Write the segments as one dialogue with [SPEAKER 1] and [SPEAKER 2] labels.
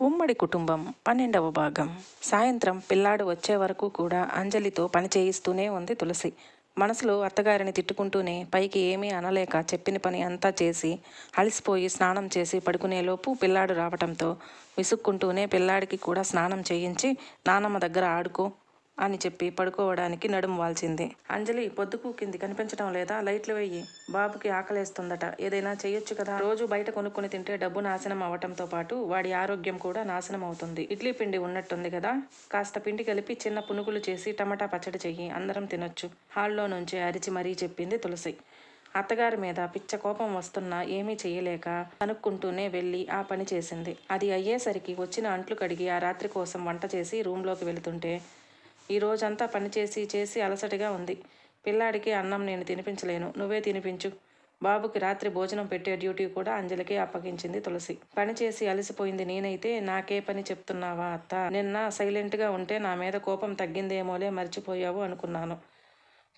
[SPEAKER 1] ఉమ్మడి కుటుంబం పన్నెండవ భాగం. సాయంత్రం పిల్లాడు వచ్చే వరకు కూడా అంజలితో పని చేయిస్తూనే ఉంది తులసి. మనసులో అత్తగారిని తిట్టుకుంటూనే పైకి ఏమీ అనలేక చెప్పిన పని అంతా చేసి అలసిపోయి స్నానం చేసి పడుకునేలోపు పిల్లాడు రావటంతో విసుక్కుంటూనే పిల్లాడికి కూడా స్నానం చేయించి నానమ్మ దగ్గర ఆడుకో అని చెప్పి పడుకోవడానికి నడుము వాల్చింది. అంజలి పొద్దుకు కింది కనిపించడం లేదా లైట్లు వెయ్యి బాబుకి ఆకలేస్తుందట. ఏదైనా చేయొచ్చు కదా? రోజు బయట కొనుక్కొని తింటే డబ్బు నాశనం అవటంతో పాటు వాడి ఆరోగ్యం కూడా నాశనం అవుతుంది. ఇడ్లీ పిండి ఉన్నట్టుంది కదా? కాస్త పిండి కలిపి చిన్న పునుగులు చేసి టమాటా పచ్చడి చెయ్యి. అందరం తినొచ్చు. హాల్లో నుంచి అరిచి మరీ చెప్పింది తులసి. అత్తగారి మీద పిచ్చ కోపం వస్తున్నా ఏమీ చేయలేక కనుక్కుంటూనే వెళ్ళి ఆ పని చేసింది. అది అయ్యేసరికి వచ్చిన అంట్లు కడిగి ఆ రాత్రి కోసం వంట చేసి రూమ్లోకి వెళుతుంటే ఈ రోజంతా పనిచేసి చేసి అలసటగా ఉంది. పిల్లాడికి అన్నం నేను తినిపించలేను. నువ్వే తినిపించు. బాబుకి రాత్రి భోజనం పెట్టే డ్యూటీ కూడా అంజలికి అప్పగించింది తులసి. పని చేసి అలసిపోయింది నేనైతే నాకే పని చెప్తున్నావా అత్త? నిన్న సైలెంట్గా ఉంటే నా మీద కోపం తగ్గిందేమోలే మర్చిపోయావు అనుకున్నాను.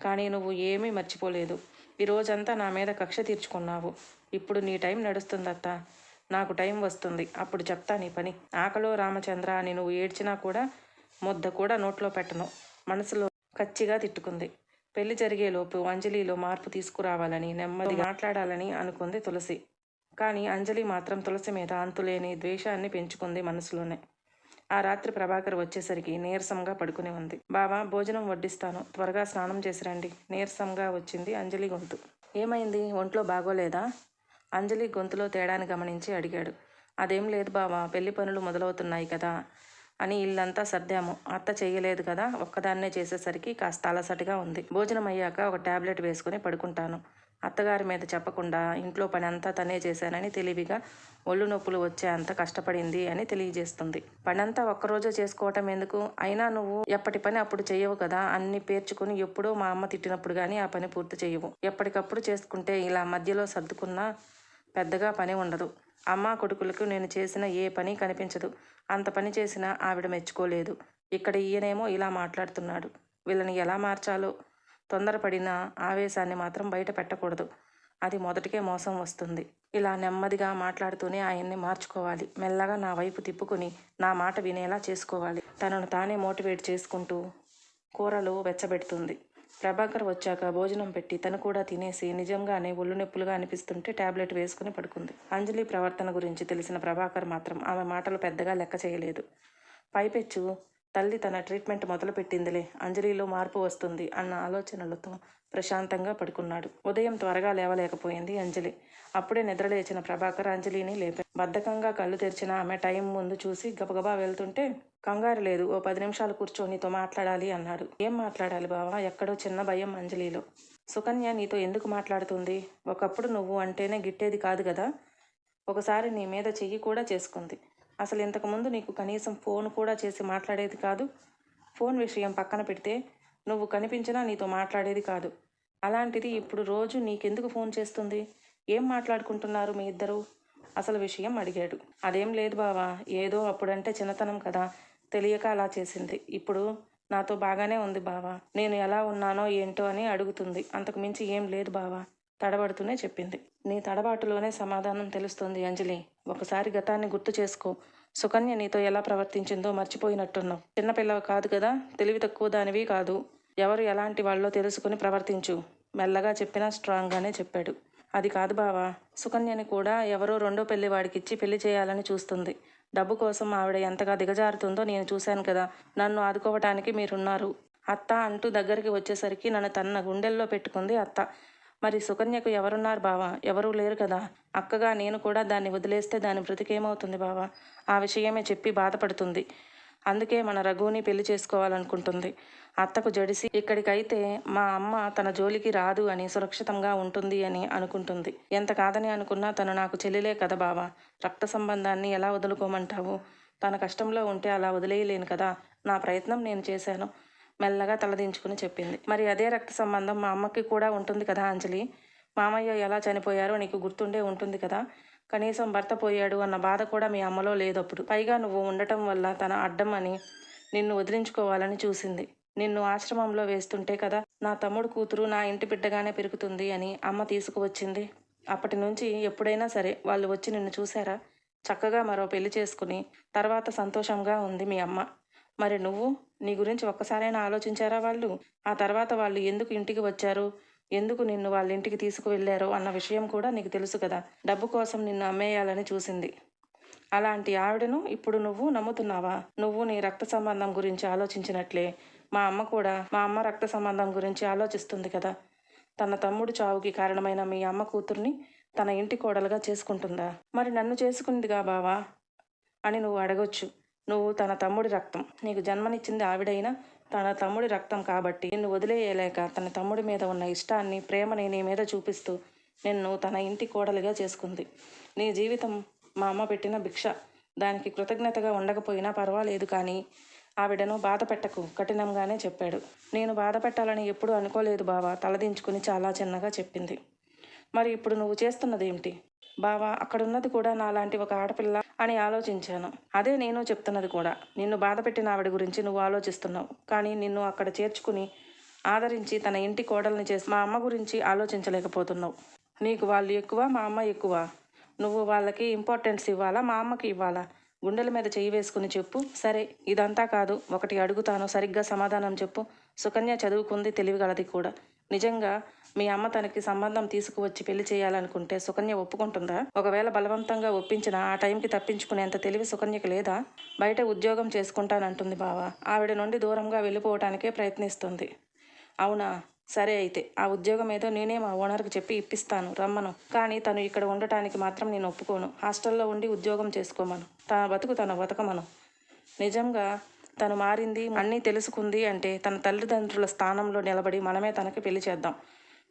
[SPEAKER 1] కానీ నువ్వు ఏమీ మర్చిపోలేదు. ఈ రోజంతా నా మీద కక్ష తీర్చుకున్నావు. ఇప్పుడు నీ టైం నడుస్తుందత్త నాకు టైం వస్తుంది. అప్పుడు చెప్తా నీ పని. ఆకలో రామచంద్ర అని నువ్వు ఏడ్చినా కూడా ముద్ద కూడా నోట్లో పెట్టను. మనసులో కచ్చిగా తిట్టుకుంది. పెళ్ళి జరిగేలోపు అంజలిలో మార్పు తీసుకురావాలని నెమ్మది మాట్లాడాలని అనుకుంది తులసి. కానీ అంజలి మాత్రం తులసి మీద అంతులేని ద్వేషాన్ని పెంచుకుంది మనసులోనే. ఆ రాత్రి ప్రభాకర్ వచ్చేసరికి నీరసంగా పడుకుని ఉంది. బావా భోజనం వడ్డిస్తాను. త్వరగా స్నానం చేసి రండి. నీరసంగా వచ్చింది అంజలి గొంతు. ఏమైంది? ఒంట్లో బాగోలేదా? అంజలి గొంతులో తేడాని గమనించి అడిగాడు. అదేం లేదు బావా పెళ్ళి పనులు మొదలవుతున్నాయి కదా. అని ఇల్లంతా సర్దాము. అత్త చేయలేదు కదా ఒక్కదాన్నే చేసేసరికి కాస్త అలసటగా ఉంది. భోజనం అయ్యాక ఒక టాబ్లెట్ వేసుకుని పడుకుంటాను. అత్తగారి మీద చెప్పకుండా ఇంట్లో పని అంతా తనే చేశానని తెలివిగా ఒళ్ళు నొప్పులు వచ్చే అంత కష్టపడింది అని తెలియజేస్తుంది. పనంతా ఒక్కరోజే చేసుకోవటం ఎందుకు? అయినా నువ్వు ఎప్పటి పని అప్పుడు చేయవు కదా అన్ని పేర్చుకుని ఎప్పుడో మా అమ్మ తిట్టినప్పుడు కానీ ఆ పని పూర్తి చేయవు ఎప్పటికప్పుడు చేసుకుంటే ఇలా మధ్యలో సర్దుకున్నా పెద్దగా పని ఉండదు. అమ్మ కొడుకులకు నేను చేసిన ఏ పని కనిపించదు. అంత పని చేసినా ఆవిడ మెచ్చుకోలేదు. ఇక్కడ ఈయనేమో ఇలా మాట్లాడుతున్నాడు. వీళ్ళని ఎలా మార్చాలో? తొందరపడిన ఆవేశాన్ని మాత్రం బయట పెట్టకూడదు. అది మొదటికే మోసం వస్తుంది. ఇలా నెమ్మదిగా మాట్లాడుతూనే ఆయన్ని మార్చుకోవాలి. మెల్లగా నా వైపు తిప్పుకుని నా మాట వినేలా చేసుకోవాలి. తనను తానే మోటివేట్ చేసుకుంటూ కూరలు వెచ్చబెడుతుంది. ప్రభాకర్ వచ్చాక భోజనం పెట్టి తను కూడా తినేసి నిజంగానే ఒళ్ళు నొప్పులుగా అనిపిస్తుంటే టాబ్లెట్ వేసుకుని పడుకుంది. అంజలి ప్రవర్తన గురించి తెలిసిన ప్రభాకర్ మాత్రం ఆమె మాటలు పెద్దగా లెక్క చేయలేదు. పైపెచ్చు తల్లి తన ట్రీట్మెంట్ మొదలుపెట్టిందిలే అంజలిలో మార్పు వస్తుంది అన్న ఆలోచనలతో ప్రశాంతంగా పడుకున్నాడు. ఉదయం త్వరగా లేవలేకపోయింది అంజలి. అప్పుడే నిద్రలేచిన ప్రభాకర్ అంజలిని లేపాడు. బద్ధకంగా కళ్ళు తెరిచిన ఆమె టైం ముందు చూసి గబగబా వెళ్తుంటే కంగారు లేదు ఓ పది నిమిషాలు కూర్చో నీతో మాట్లాడాలి అన్నాడు. ఏం మాట్లాడాలి బావా? ఎక్కడో చిన్న భయం అంజలిలో. సుకన్య నీతో ఎందుకు మాట్లాడుతుంది? ఒకప్పుడు నువ్వు అంటేనే గిట్టేది కాదు కదా? ఒకసారి నీ మీద చెయ్యి కూడా చేసుకుంది. అసలు ఇంతకుముందు నీకు కనీసం ఫోన్ కూడా చేసి మాట్లాడేది కాదు? ఫోన్ విషయం పక్కన పెడితే నువ్వు కనిపించినా నీతో మాట్లాడేది కాదు. అలాంటిది ఇప్పుడు రోజు నీకెందుకు ఫోన్ చేస్తుంది? ఏం మాట్లాడుకుంటున్నారు మీ ఇద్దరు? అసలు విషయం అడిగాడు. అదేం లేదు బావా ఏదో అప్పుడంటే చిన్నతనం కదా తెలియక అలా చేసింది. ఇప్పుడు నాతో బాగానే ఉంది బావా. నేను ఎలా ఉన్నానో ఏంటో అని అడుగుతుంది. అంతకు మించి ఏం లేదు బావా తడబడుతూనే చెప్పింది. నీ తడబాటులోనే సమాధానం తెలుస్తుంది అంజలి. ఒకసారి గతాన్ని గుర్తు చేసుకో. సుకన్య నీతో ఎలా ప్రవర్తించిందో మర్చిపోయినట్టున్నావు. చిన్నపిల్లవి కాదు కదా తెలివి తక్కువ దానివి కాదు. ఎవరు ఎలాంటి వాళ్ళో తెలుసుకుని ప్రవర్తించు. మెల్లగా చెప్పినా స్ట్రాంగ్గానే చెప్పాడు. అది కాదు బావా. సుకన్యని కూడా ఎవరో రెండో పెళ్ళి వాడికిచ్చి పెళ్ళి చేయాలని చూస్తుంది. డబ్బు కోసం ఆవిడ ఎంతగా దిగజారుతుందో నేను చూశాను కదా. నన్ను ఆదుకోవటానికి మీరున్నారు. అత్త అంటూ దగ్గరికి వచ్చేసరికి నన్ను తన గుండెల్లో పెట్టుకుంది అత్త. మరి సుకన్యకు ఎవరున్నారు బావా? ఎవరూ లేరు కదా. అక్కగా నేను కూడా దాన్ని వదిలేస్తే దాని బ్రతికేమవుతుంది బావా? ఆ విషయమే చెప్పి బాధపడుతుంది. అందుకే మన రఘుని పెళ్ళి చేసుకోవాలనుకుంటుంది. అత్తకు జడిసి ఇక్కడికైతే మా అమ్మ తన జోలికి రాదు అని సురక్షితంగా ఉంటుంది అని అనుకుంటుంది. ఎంత కాదని అనుకున్నా తను నాకు చెల్లిలే కదా బావా. రక్త సంబంధాన్ని ఎలా వదులుకోమంటావు? తన కష్టంలో ఉంటే అలా వదిలేయలేను కదా. నా ప్రయత్నం నేను చేశాను. మెల్లగా తలదించుకుని చెప్పింది. మరి అదే రక్త సంబంధం మా అమ్మకి కూడా ఉంటుంది కదా అంజలి? మామయ్య ఎలా చనిపోయారో నీకు గుర్తుండే ఉంటుంది కదా? కనీసం భర్త పోయాడు అన్న బాధ కూడా మీ అమ్మలో లేదు అప్పుడు పైగా నువ్వు ఉండటం వల్ల తన అడ్డం అని నిన్ను వదిలించుకోవాలని చూసింది. నిన్ను ఆశ్రమంలో వేస్తుంటే కదా నా తమ్ముడు కూతురు నా ఇంటి బిడ్డగానే పెరుగుతుంది అని అమ్మ తీసుకువచ్చింది. అప్పటి నుంచి ఎప్పుడైనా సరే వాళ్ళు వచ్చి నిన్ను చూసారా చక్కగా మరో పెళ్ళి చేసుకుని తర్వాత సంతోషంగా ఉంది మీ అమ్మ. మరి నువ్వు? నీ గురించి ఒక్కసారైనా ఆలోచించారా వాళ్ళు? ఆ తర్వాత వాళ్ళు ఎందుకు ఇంటికి వచ్చారు? ఎందుకు నిన్ను వాళ్ళ ఇంటికి తీసుకువెళ్ళారో అన్న విషయం కూడా నీకు తెలుసు కదా. డబ్బు కోసం నిన్ను అమ్మేయాలని చూసింది. అలాంటి ఆవిడను ఇప్పుడు నువ్వు నమ్ముతున్నావా? నువ్వు నీ రక్త సంబంధం గురించి ఆలోచించినట్లే. మా అమ్మ కూడా మా అమ్మ రక్త సంబంధం గురించి ఆలోచిస్తుంది కదా. తన తమ్ముడు చావుకి కారణమైన మీ అమ్మ కూతుర్ని తన ఇంటి కోడలుగా చేసుకుంటుందా? మరి నన్ను చేసుకుందిగా బావా? అని నువ్వు అడగొచ్చు. నువ్వు తన తమ్ముడి రక్తం. నీకు జన్మనిచ్చింది ఆవిడైనా తన తమ్ముడి రక్తం కాబట్టి నిన్ను వదిలేయలేక తన తమ్ముడి మీద ఉన్న ఇష్టాన్ని ప్రేమని నీ మీద చూపిస్తూ నిన్ను తన ఇంటి కోడలిగా చేసుకుంది. నీ జీవితం మా అమ్మ పెట్టిన భిక్ష. దానికి కృతజ్ఞతగా ఉండకపోయినా పర్వాలేదు కానీ ఆవిడను బాధ పెట్టకు కఠినంగానే చెప్పాడు. నేను బాధ పెట్టాలని ఎప్పుడూ అనుకోలేదు బావా తలదించుకుని చాలా చిన్నగా చెప్పింది. మరి ఇప్పుడు నువ్వు చేస్తున్నది ఏమిటి బావా అక్కడున్నది కూడా నాలాంటి ఒక ఆడపిల్ల అని ఆలోచించాను. అదే నేను చెప్తున్నది కూడా. నిన్ను బాధ పెట్టిన ఆవిడ గురించి నువ్వు ఆలోచిస్తున్నావు. కానీ నిన్ను అక్కడ చేర్చుకుని ఆదరించి తన ఇంటి కోడల్ని చేసి మా అమ్మ గురించి ఆలోచించలేకపోతున్నావు. నీకు వాళ్ళు ఎక్కువ మా అమ్మ ఎక్కువ. నువ్వు వాళ్ళకి ఇంపార్టెన్స్ ఇవ్వాలా మా అమ్మకి ఇవ్వాలా? గుండెల మీద చేయి వేసుకుని చెప్పు. సరే ఇదంతా కాదు. ఒకటి అడుగుతాను. సరిగ్గా సమాధానం చెప్పు. సుకన్య చదువుకుంది తెలివిగలది కూడా. నిజంగా మీ అమ్మ తనకి సంబంధం తీసుకువచ్చి పెళ్ళి చేయాలనుకుంటే సుకన్య ఒప్పుకుంటుందా? ఒకవేళ బలవంతంగా ఒప్పించినా ఆ టైంకి తప్పించుకునేంత తెలివి సుకన్యకి లేదా? బయట ఉద్యోగం చేసుకుంటానంటుంది బావ. ఆవిడ నుండి దూరంగా వెళ్ళిపోవటానికే ప్రయత్నిస్తుంది. అవునా? సరే అయితే ఆ ఉద్యోగం ఏదో నేనే మా ఓనర్కి చెప్పి ఇప్పిస్తాను. రమ్మను. కానీ తను ఇక్కడ ఉండటానికి మాత్రం నేను ఒప్పుకోను. హాస్టల్లో ఉండి ఉద్యోగం చేసుకోమను. తన బతుకు తన బతకమను. నిజంగా తను మారింది అన్నీ తెలుసుకుంది అంటే తన తల్లిదండ్రుల స్థానంలో నిలబడి మనమే తనకి పెళ్ళి చేద్దాం.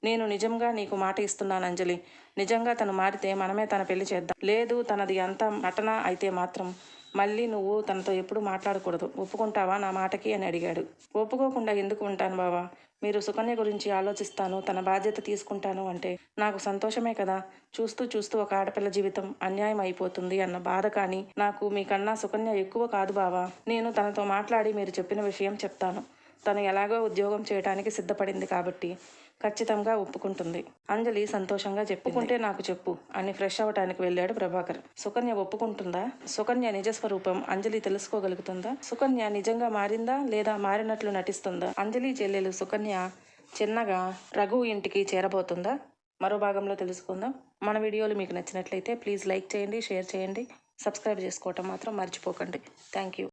[SPEAKER 1] నేను నిజంగా నీకు మాట ఇస్తున్నాను అంజలి. నిజంగా తను మారితే మనమే తన పెళ్ళి చేద్దాం. లేదు తనది అంతా నటన అయితే మాత్రం మళ్ళీ నువ్వు తనతో ఎప్పుడు మాట్లాడకూడదు. ఒప్పుకుంటావా నా మాటకి? అని అడిగాడు. ఒప్పుకోకుండా ఎందుకు ఉంటాను బావా? మీరు సుకన్య గురించి ఆలోచిస్తాను తన బాధ్యత తీసుకుంటాను అంటే నాకు సంతోషమే కదా. చూస్తూ చూస్తూ ఒక ఆడపిల్ల జీవితం అన్యాయం అయిపోతుంది అన్న బాధ కానీ నాకు మీకన్నా సుకన్య ఎక్కువ కాదు బావా. నేను తనతో మాట్లాడి మీరు చెప్పిన విషయం చెప్తాను. తను ఎలాగో ఉద్యోగం చేయడానికి సిద్ధపడింది కాబట్టి ఖచ్చితంగా ఒప్పుకుంటుంది. అంజలి సంతోషంగా చెప్పుకుంటే నాకు చెప్పు అని ఫ్రెష్ అవ్వటానికి వెళ్ళాడు ప్రభాకర్. సుకన్య ఒప్పుకుంటుందా? సుకన్య నిజస్వరూపం అంజలి తెలుసుకోగలుగుతుందా? సుకన్య నిజంగా మారిందా లేదా మారినట్లు నటిస్తుందా? అంజలి చెల్లెలు సుకన్య చిన్నగా రఘు ఇంటికి చేరబోతుందా? మరో భాగంలో తెలుసుకుందాం. మన వీడియోలు మీకు నచ్చినట్లయితే ప్లీజ్ లైక్ చేయండి షేర్ చేయండి సబ్స్క్రైబ్ చేసుకోవటం మాత్రం మర్చిపోకండి. Thank you.